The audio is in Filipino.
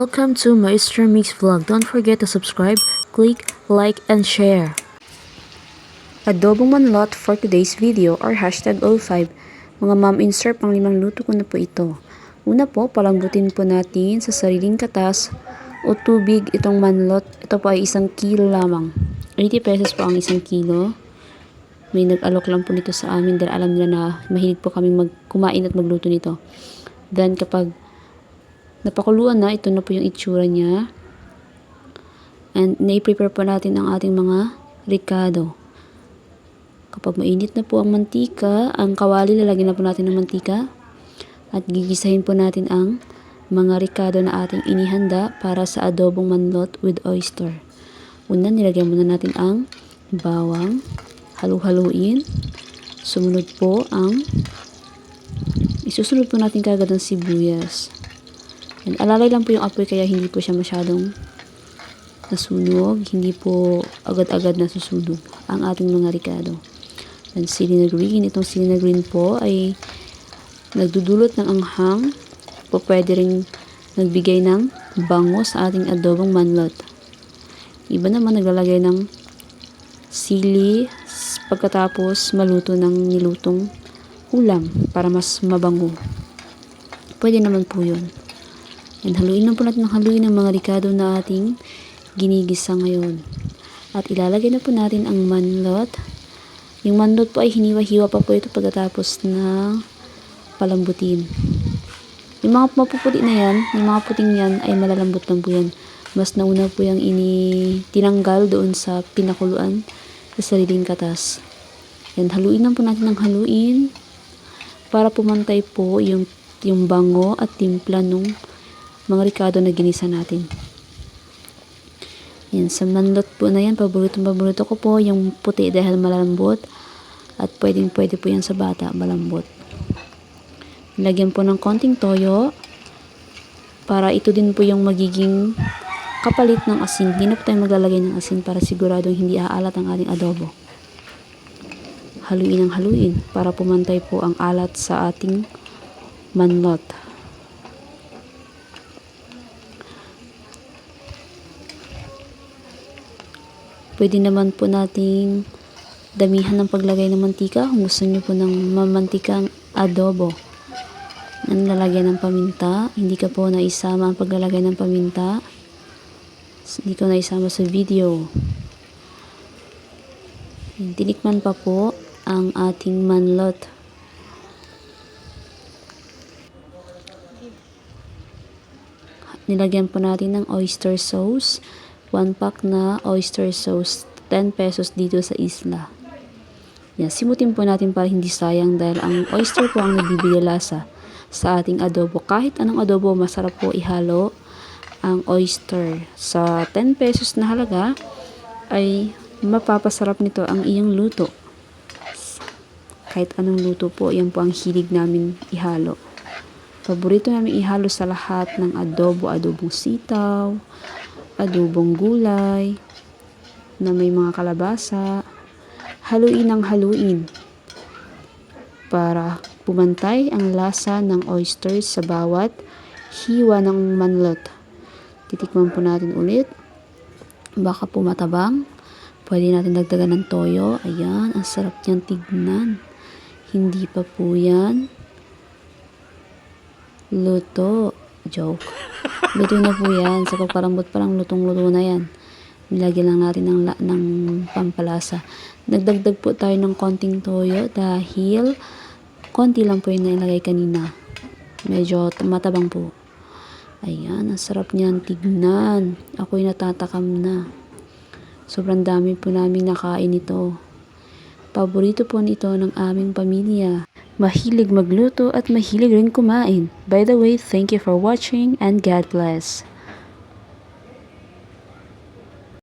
Welcome to Maestro Mix Vlog. Don't forget to subscribe, click, like, and share. Adobong manlot for today's video or hashtag 05. Mga ma'am insert pang limang luto ko na po ito. Una po, palambutin po natin sa sariling katas o tubig itong manlot. Ito po ay isang kilo lamang. 80 pesos po ang isang kilo. May nag-alok lang po nito sa amin dahil alam nila na mahilig po kami mag kumain at magluto nito. Then kapag napakuluan na, ito na po yung itsura niya. And na-prepare po natin ang ating mga ricado. Kapag mainit na po ang mantika, ang kawali, lalagyan na po natin ng mantika. At gigisahin po natin ang mga ricado na ating inihanda para sa adobong manlot with oyster. Una, nilagyan muna natin ang bawang. Halu-haluin. Sumunod po ang isusunod po natin kagad ang sibuyas. And alalay lang po yung apoy kaya hindi po siya masyadong nasunog. Hindi po agad-agad nasusunog ang ating mga ricado. And sili na green. Itong sili green po ay nagdudulot ng anghang. Po pwede rin nagbigay ng bango sa ating adobong manlot. Iba naman naglalagay ng sili pagkatapos maluto ng nilutong ulam para mas mabango. Pwede naman po yun. And haluin lang po natin ng haluin ang mga ricado na ating ginigisa ngayon. At ilalagay na po natin ang manlot. Yung manlot po ay hiniwa-hiwa pa po ito pagkatapos na palambutin. Yung mga mapuputi na yan, yung mga puting yan ay malalambot lang po yan. Mas nauna po yung ini tinanggal doon sa pinakuluan sa sariling katas. And haluin lang po natin ng haluin para pumantay po yung, yung bango at timpla nung mga ricado na ginisa natin. Yan, sa manlot po na yan, paboritong paborito ko po, yung puti dahil malambot. At pwedeng pwede po yan sa bata, malambot. Lagyan po ng konting toyo para ito din po yung magiging kapalit ng asin. Hindi na po tayo maglalagay ng asin para siguradong hindi aalat ang ating adobo. Haluin ang haluin para pumantay po ang alat sa ating manlot. Pwede naman po nating damihan ng paglagay ng mantika kung gusto nyo po ng mamantikang adobo. Ang lalagyan ng paminta, hindi ka po naisama ang paglalagay ng paminta. Hindi ko naisama sa video. Tinikman pa po ang ating manlot. Nilagyan po natin ng oyster sauce. 1 pack na oyster sauce. 10 pesos dito sa isla. Yan, simutin po natin para hindi sayang dahil ang oyster po ang nagbibigay lasa sa ating adobo. Kahit anong adobo, masarap po ihalo ang oyster. Sa 10 pesos na halaga ay mapapasarap nito ang iyong luto. Kahit anong luto po, yan po ang hilig namin ihalo. Paborito namin ihalo sa lahat ng adobo, adobong sitaw, adobong gulay, na may mga kalabasa. Haluin ng haluin para pumantay ang lasa ng oysters sa bawat hiwa ng manlot. Titikman po natin ulit. Baka po matabang. Pwede natin dagdagan ng toyo. Ayan, ang sarap niyang tignan. Hindi pa po yan. Luto. Joke. Luto na po yan. Sa pagparambot pa lang, lutong-luto na yan. Nilagyan lang natin ng, ng pampalasa. Nagdagdag po tayo ng konting toyo dahil konti lang po yung nailagay kanina. Medyo matabang po. Ayan, ang sarap niyan tignan. Ako'y natatakam na. Sobrang dami po namin nakain ito. Paborito po nito ng aming pamilya. Mahilig magluto at mahilig rin kumain. By the way, thank you for watching and God bless.